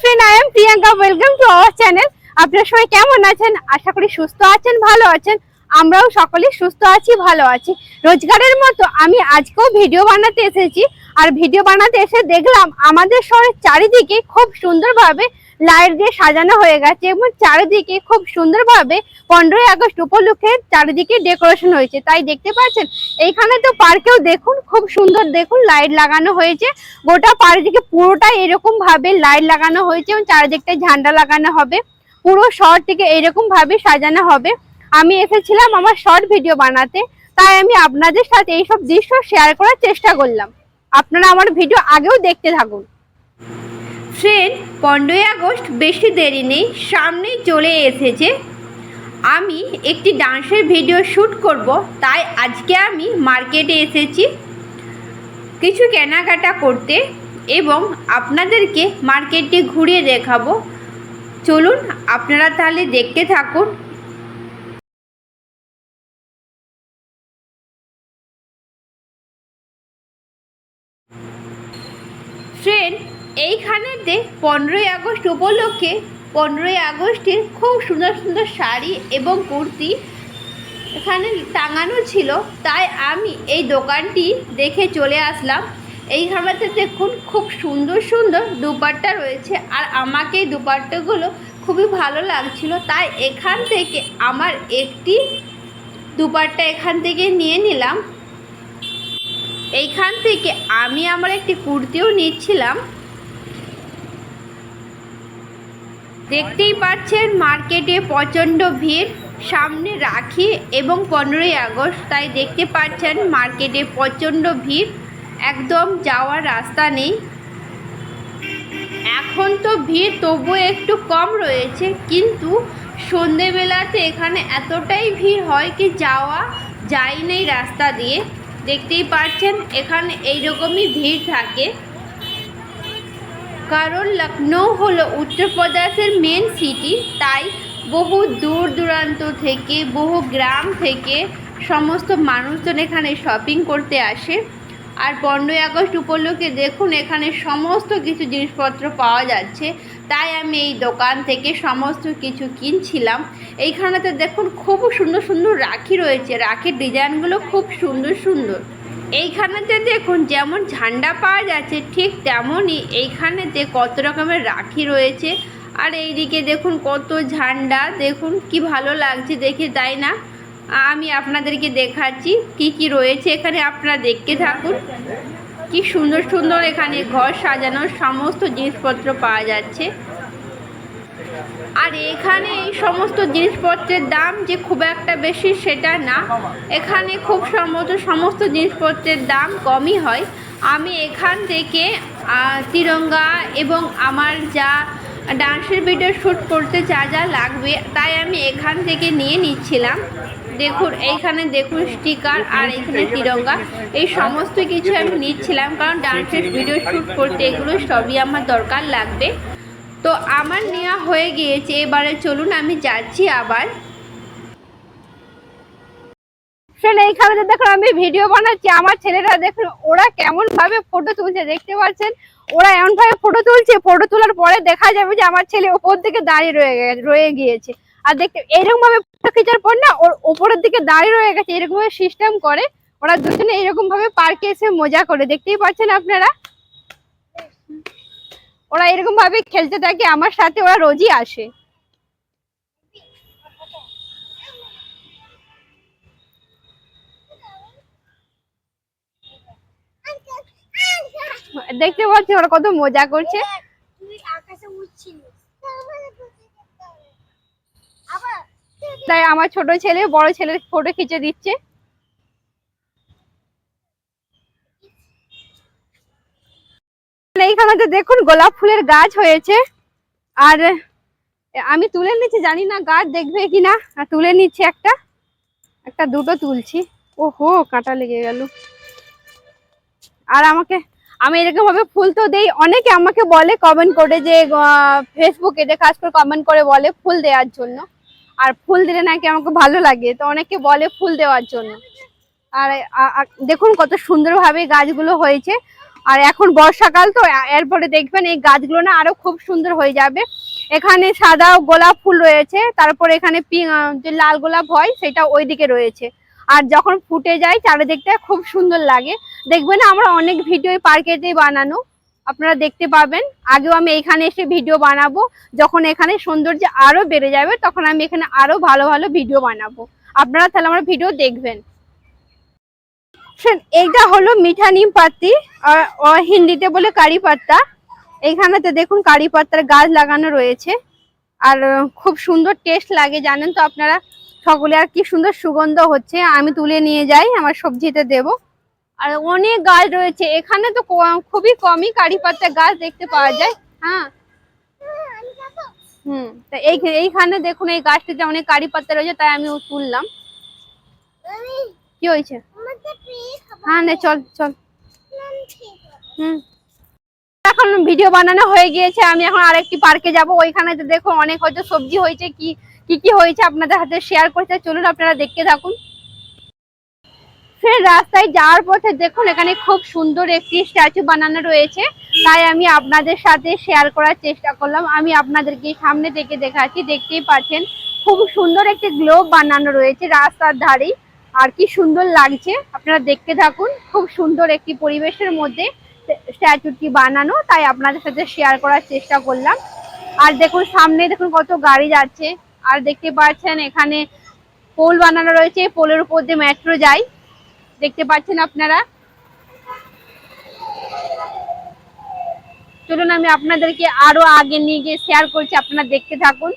Friend I am Priyanka welcome to our channel আপনারা সবাই কেমন আছেন? আশা করি সুস্থ আছেন, ভালো আছেন। আমরাও সকলেই সুস্থ আছি, ভালো আছি। রোজগারের মতো আমি আজকেও ভিডিও বানাতে এসেছি। আর ভিডিও বানাতে এসে দেখলাম আমাদের শহরের চারিদিকে খুব সুন্দরভাবে লাইট দিয়ে সাজানো হয়ে গেছে এবং চারিদিকে খুব সুন্দরভাবে পনেরোই আগস্ট উপলক্ষে চারিদিকে ডেকোরেশন হয়েছে। তাই দেখতে পাচ্ছেন, এইখানে তো পার্কেও দেখুন, খুব সুন্দর দেখুন লাইট লাগানো হয়েছে। গোটা চারিদিকে পুরোটাই এরকম ভাবে লাইট লাগানো হয়েছে এবং চারিদিকটায় ঝান্ডা লাগানো হবে। পুরো শহরটিকে এরকম ভাবে সাজানো হবে। আমি এসেছিলাম আমার শর্ট ভিডিও বানাতে, তাই আমি আপনাদের সাথে এইসব দৃশ্য শেয়ার করার চেষ্টা করলাম। আপনারা আমার ভিডিও আগেও দেখতে থাকুন। ফ্রেন্ড পনেরোই আগস্ট বেশি দেরি নেই, সামনেই চলে এসেছে। আমি একটি ডান্সের ভিডিও শ্যুট করব, তাই আজকে আমি মার্কেটে এসেছি। কিছু কেনাকাটা করতে এবং আপনাদেরকে মার্কেটে ঘুরিয়ে দেখাবো। চলুন, আপনারা তাহলে দেখতে থাকুন। এইখানেতে পনেরোই আগস্ট উপলক্ষে পনেরোই আগস্টের খুব সুন্দর সুন্দর শাড়ি এবং কুর্তি এখানে টাঙানো ছিল। তাই আমি এই দোকানটি দেখে চলে আসলাম। এইখানেতে দেখুন, খুব সুন্দর সুন্দর দুপাট্টা রয়েছে আর আমাকে এই দুপাট্টাগুলো খুবই ভালো লাগছিল। তাই এখান থেকে আমার একটি দুপাট্টা এখান থেকে নিয়ে নিলাম। এইখান থেকে আমি আমার একটি কুর্তিও নিচ্ছিলাম। দেখতেই পাচ্ছেন মার্কেটে প্রচণ্ড ভিড়, সামনে রাখি এবং পনেরোই আগস্ট, তাই দেখতে পাচ্ছেন মার্কেটে প্রচণ্ড ভিড়, একদম যাওয়ার রাস্তা নেই। এখন তো ভিড় তবুও একটু কম রয়েছে, কিন্তু সন্ধেবেলাতে এখানে এতটাই ভিড় হয় কি যাওয়া যায় নেই রাস্তা দিয়ে। দেখতেই পাচ্ছেন এখানে এইরকমই ভিড় থাকে। কারণ লখনৌ হলো উত্তরপ্রদেশের মেন সিটি তাই বহু দূর দূরান্ত থেকে, বহু গ্রাম থেকে সমস্ত মানুষজন এখানে শপিং করতে আসে। আর পনেরোই আগস্ট উপলক্ষে দেখুন, এখানে সমস্ত কিছু জিনিসপত্র পাওয়া যাচ্ছে। তাই আমি এই দোকান থেকে সমস্ত কিছু কিনছিলাম। এইখানেতে দেখুন, খুব সুন্দর সুন্দর রাখি রয়েছে। রাখির ডিজাইনগুলো খুব সুন্দর সুন্দর। এইখানেতে দেখুন যেমন ঝান্ডা পাওয়া যাচ্ছে, ঠিক তেমনই এইখানেতে কত রকমের রাখি রয়েছে। আর এইদিকে দেখুন কত ঝান্ডা, দেখুন কি ভালো লাগছে দেখে, তাই না? আমি আপনাদেরকে দেখাচ্ছি কি কি রয়েছে এখানে, আপনারা দেখতে থাকুন। কি সুন্দর সুন্দর এখানে ঘর সাজানোর সমস্ত জিনিসপত্র পাওয়া যাচ্ছে। আর এখানে এই সমস্ত জিনিসপত্রের দাম যে খুব একটা বেশি সেটা না। এখানে খুব সম্ভবত সমস্ত জিনিসপত্রের দাম কমই হয়। আমি এখান থেকে তিরঙ্গা এবং আমার যা ডান্সের ভিডিও শ্যুট করতে যা যা লাগবে, তাই আমি এখান থেকে নিয়ে নিচ্ছিলাম। দেখুন, এইখানে দেখুন স্টিকার আর এখানে তিরঙ্গা। এই সমস্ত কিছু আমি নিচ্ছিলাম, কারণ ডান্সের ভিডিও শ্যুট করতে এগুলো সবই আমার দরকার লাগবে। তো আমার নেওয়া হয়ে গিয়েছে, এবারে চলুন আমি যাচ্ছি আবার। ফ্রেন্ড এইখানে যে দেখুন, আমি ভিডিও বানাচ্ছি, আমার ছেলেরা দেখুন, ওরা কেমন ভাবে ফটো তুলছে, দেখতে পাচ্ছেন? ওরা এমন ভাবে ফটো তুলছে ফটো তোলার পরে দেখা যাবে যে আমার ছেলে ওপর দিকে দাঁড়িয়ে রয়ে রয়ে গিয়েছে। আর দেখতে এরকম ভাবে ফটো খোঁচার পর না, ওর ওপরের দিকে দাঁড়িয়ে রয়ে গেছে এরকম ভাবে সিস্টেম করে, ওরা দুজনে এরকম ভাবে পার্কে এসে মজা করে, দেখতেই পাচ্ছেন আপনারা? ওরা এরকম ভাবে খেলতে থাকে, আমার সাথে ওরা রোজই আসে। দেখতে পাচ্ছি ওরা কত মজা করছে। তুই আমার ছোট ছেলে বড় ছেলের ফটো খিচে দিচ্ছে। এইখানে তো দেখুন গোলাপ ফুলের গাছ হয়েছে। আর আমি তুলে নিচ্ছি, জানি না গাছ দেখবে কিনা। আর তুলে নিচ্ছি একটা। একটা, দুটো তুলছি। ওহো, কাঁটা লেগে গেল। আর আমাকে, আমি এরকম ভাবে ফুল তো দেই। অনেকে আমাকে বলে কমেন্ট করে যে ফেসবুকে যে কাজ করে কমেন্ট করে বলে ফুল দেওয়ার জন্য। আর ফুল দিলে নাকি আমাকে ভালো লাগে। তো অনেকে বলে ফুল দেওয়ার জন্য। আর দেখুন কত সুন্দরভাবে গাছগুলো হয়েছে। আর এখন বর্ষাকাল তো এরপরে দেখবেন এই গাছগুলো না আরও খুব সুন্দর হয়ে যাবে। এখানে সাদা গোলাপ ফুল রয়েছে, তারপর এখানে যে লাল গোলাপ হয় সেটা ওইদিকে রয়েছে। আর যখন ফুটে যায় চারিদিকটা খুব সুন্দর লাগে। দেখবেন আমরা অনেক ভিডিও পার্কেতেই বানানো, আপনারা দেখতে পাবেন। আগেও আমি এখানে এসে ভিডিও বানাবো, যখন এখানে সৌন্দর্য আরও বেড়ে যাবে, তখন আমি এখানে আরও ভালো ভালো ভিডিও বানাবো। আপনারা তাহলে আমার ভিডিও দেখবেন। Friend, এইটা হলো মিঠা নিম পাতি হিন্দিতে বলে কারি পাত্তা এইখানেতে দেখুন কারি পাত্তার গাছ লাগানো রয়েছে। আর খুব সুন্দর টেস্ট লাগে জানেন তো আপনারা? সকলে আর কি সুন্দর সুগন্ধ হচ্ছে। আমি তুলে নিয়ে যাই আমার সবজিতে দেব। আর অনেক গাছ রয়েছে। এখানে তো খুবই কমই কারি পাত্তার গাছ দেখতে পাওয়া যায়। হ্যাঁ। হুম তা এই এইখানে দেখুন এই গাছটিতে অনেক কারি পাত্তা রয়েছে তাই আমি তুললাম। কি হয়েছে? হ্যাঁ এখন ভিডিও বানানো হয়ে গিয়েছে, আমি এখন আরেকটি পার্কে যাব। ওইখানে দেখো অনেক হয়তো সবজি হয়েছে, কি কি কি হয়েছে আপনাদের হাতে শেয়ার করতে চলুন, আপনারা দেখতে থাকুন। ফের রাস্তায় যাওয়ার পথে দেখুন, এখানে খুব সুন্দর একটি স্ট্যাচু বানানো রয়েছে। তাই আমি আপনাদের সাথে শেয়ার করার চেষ্টা করলাম। আমি আপনাদেরকে সামনে থেকে দেখাচ্ছি, দেখতেই পাচ্ছেন। খুব সুন্দর একটি গ্লোব বানানো রয়েছে রাস্তার ধারেই। আর কি সুন্দর লাগছে। আপনারা দেখতে থাকুন, খুব সুন্দর একটি পরিবেশের মধ্যে স্ট্যাচুটি বানানো, তাই আপনাদের সাথে শেয়ার করার চেষ্টা করলাম। আর দেখুন, সামনে দেখুন কত গাড়ি যাচ্ছে। আর দেখতে পাচ্ছেন, এখানে পোল বানানো রয়েছে, পোলের উপর দিয়ে মেট্রো যায়। দেখতে পাচ্ছেন আপনারা? চলুন, আমি আপনাদেরকে আরও আগে নিয়ে গিয়ে শেয়ার করছি, আপনারা দেখতে থাকুন।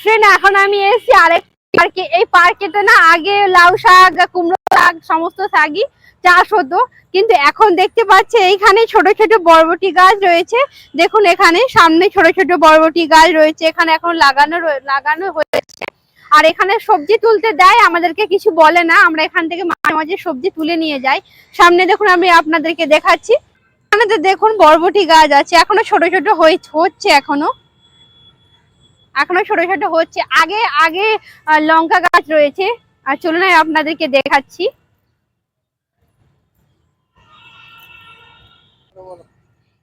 ফ্রেন্ড এখন আমি এসেছি আরেক পার্কে, এই পার্কেতে না আগে লাউ শাক, কুমড়ো শাক, সমস্ত শাকই চাষ হতো। কিন্তু এখন দেখতে পাচ্ছি এইখানে ছোট ছোট বরবটি গাছ রয়েছে। দেখুন এখানে সামনে ছোট ছোট বরবটি গাছ রয়েছে। এখানে এখন লাগানো লাগানো হয়েছে। আর এখানে সবজি তুলতে দেয়, আমাদেরকে কিছু বলে না। আমরা এখান থেকে মাঝে মাঝে সবজি তুলে নিয়ে যাই। সামনে দেখুন আমি আপনাদেরকে দেখাচ্ছি। এখানে দেখুন বরবটি গাছ আছে। এখনও ছোট ছোট হয়ে- হচ্ছে এখনও। এখনও ছোট ছোট হচ্ছে। আগে আগে লঙ্কা গাছ রয়েছে। আর চলুন আপনাদেরকে দেখাচ্ছি।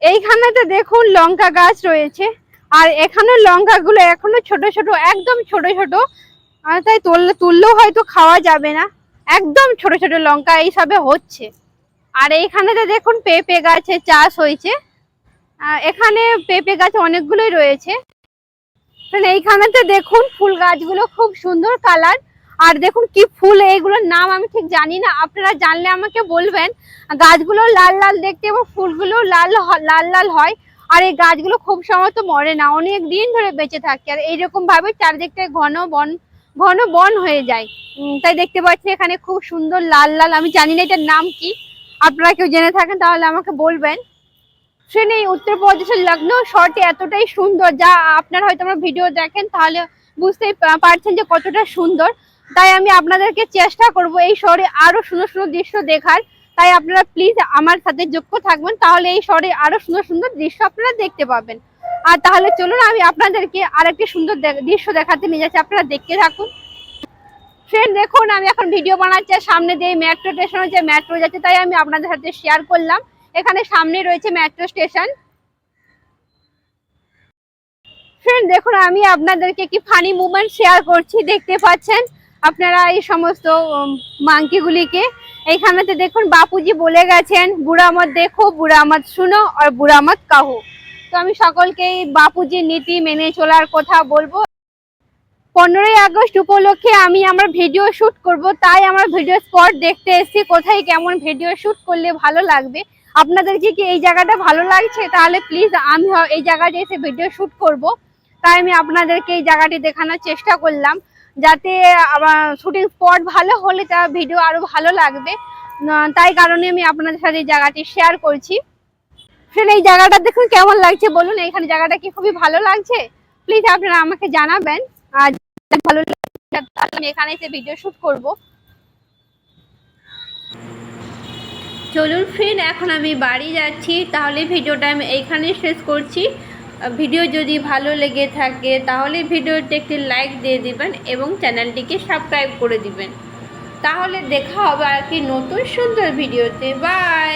এইখানেতে দেখুন লঙ্কা গাছ রয়েছে। আর এখানে লঙ্কা গুলো এখনও ছোট ছোট, একদম ছোট ছোট। তাই তুললে তুললেও হয়তো খাওয়া যাবে না। একদম ছোট ছোট লঙ্কা এইসবে হচ্ছে। আর এইখানেতে দেখুন পেঁপে গাছের চাষ হয়েছে। এখানে পেঁপে গাছ অনেকগুলোই রয়েছে। মানে এইখানেতে দেখুন ফুল গাছগুলো খুব সুন্দর কালার আর দেখুন কি ফুল, এইগুলোর নাম আমি ঠিক জানি না। আপনারা জানলে আমাকে বলবেন। গাছগুলো লাল লাল দেখতে এবং ফুলগুলো লাল লাল লাল হয়। আর এই গাছগুলো খুব সময় তো মরে না, অনেক দিন ধরে বেঁচে থাকে। আর এইরকম ভাবে চারদিকটায় ঘন বন ঘন বন হয়ে যায়। তাই দেখতে পাচ্ছি এখানে খুব সুন্দর লাল লাল। আমি জানি না এটার নাম কি। আপনারা কেউ জেনে থাকেন তাহলে আমাকে বলবেন। ট্রেন এই উত্তরপ্রদেশের লখনৌ শহরটি এতটাই সুন্দর, যা আপনারা হয়তো আমার ভিডিও দেখেন, তাহলে বুঝতেই পারছেন যে কতটা সুন্দর। তাই আমি আপনাদেরকে চেষ্টা করব এই শহরে আরও সুন্দর সুন্দর দৃশ্য দেখার। তাই আপনারা প্লিজ আমার সাথে যুক্ত থাকবেন, তাহলে এই শহরে আরও সুন্দর সুন্দর দৃশ্য আপনারা দেখতে পাবেন। আর তাহলে চলুন আমি আপনাদেরকে আরেকটি সুন্দর দৃশ্য দেখাতে নিয়ে যাচ্ছি, আপনারা দেখতে থাকুন। ফ্রেন্ড দেখুন, আমি এখন ভিডিও বানাচ্ছি সামনে দিয়ে মেট্রো স্টেশন হচ্ছে মেট্রো যাচ্ছে, তাই আমি আপনাদের সাথে শেয়ার করলাম। এখানে সামনে রয়েছে মেট্রো স্টেশন ফ্রেন্ড দেখুন, আমি আপনাদেরকে কি ফানি মুভমেন্ট শেয়ার করছি, দেখতে পাচ্ছেন? আপনারা এই সমস্ত মাংকিগুলিকে এইখানেতে দেখুন, বাপুজি বলে গেছেন বুড়া মত দেখো বুড়া মত শুনো, আর বুড়া মত কাহো। তো আমি সকলকে এই বাপুজির নীতি মেনে চলার কথা বলব। পনেরোই আগস্ট উপলক্ষে আমি আমার ভিডিও শুট করব, তাই আমার ভিডিও স্পট দেখতে এসেছি। কোথায় কেমন ভিডিও শুট করলে ভালো লাগবে আপনাদেরকে কি এই জায়গাটা ভালো লাগছে? তাহলে প্লিজ আমি এই জায়গাটা এসে ভিডিও শ্যুট করব, তাই আমি আপনাদেরকে এই জায়গাটি দেখানোর চেষ্টা করলাম। যাতে আমার শুটিং স্পট ভালো হলে তা ভিডিও আরও ভালো লাগবে। তাই কারণে আমি আপনাদের সাথে এই জায়গাটি শেয়ার করছি। ফ্রেন্ড এই জায়গাটা দেখুন কেমন লাগছে বলুন, এখানে জায়গাটা কি খুবই ভালো লাগছে? প্লিজ আপনারা আমাকে জানাবেন। আর ভালো লাগে তাহলে আমি এখানে এসে ভিডিও শুট করব। চলুন ফ্রেন্ড এখন আমি বাড়ি যাচ্ছি। তাহলে ভিডিওটা আমি এইখানে শেষ করছি। ভিডিও যদি ভালো লেগে থাকে, তাহলে ভিডিওটি একটি লাইক দিয়ে দিবেন এবং চ্যানেলটিকে সাবস্ক্রাইব করে দিবেন। তাহলে দেখা হবে আর কি নতুন সুন্দর ভিডিওতে। বাই